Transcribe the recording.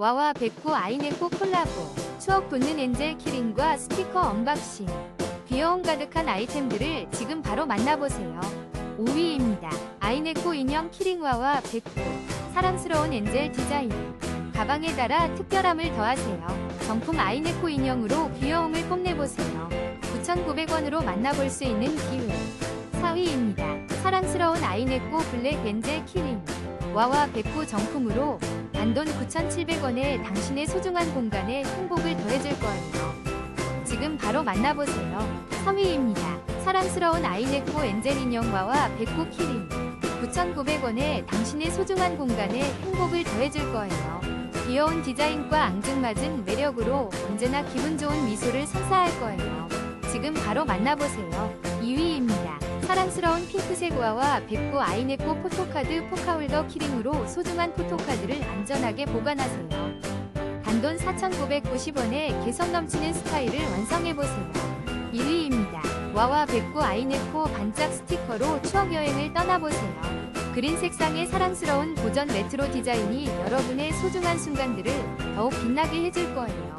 와와 백구 아이네코 콜라보 추억 돋는 엔젤 키링과 스티커 언박싱 귀여움 가득한 아이템들을 지금 바로 만나보세요. 5위입니다. 아이네코 인형 키링와와 백구 사랑스러운 엔젤 디자인 가방에 달아 특별함을 더하세요. 정품 아이네코 인형으로 귀여움을 뽐내보세요. 9,900원으로 만나볼 수 있는 기회 4위입니다. 사랑스러운 아이네코 블랙 엔젤 키링 와와 백구 정품으로 단돈 9,700원에 당신의 소중한 공간에 행복을 더해줄 거예요. 지금 바로 만나보세요. 3위입니다. 사랑스러운 아이네코 엔젤 인형 와와 백구 키링 9,900원에 당신의 소중한 공간에 행복을 더해줄 거예요. 귀여운 디자인과 앙증맞은 매력으로 언제나 기분 좋은 미소를 선사할 거예요. 지금 바로 만나보세요. 2위입니다. 사랑스러운 핑크색 와와 백구 아이네코 포토카드 포카홀더 키링으로 소중한 포토카드를 안전하게 보관하세요. 단돈 4,990원에 개성 넘치는 스타일을 완성해보세요. 1위입니다. 와와 백구 아이네코 반짝 스티커로 추억 여행을 떠나보세요. 그린 색상의 사랑스러운 고전 레트로 디자인이 여러분의 소중한 순간들을 더욱 빛나게 해줄 거예요.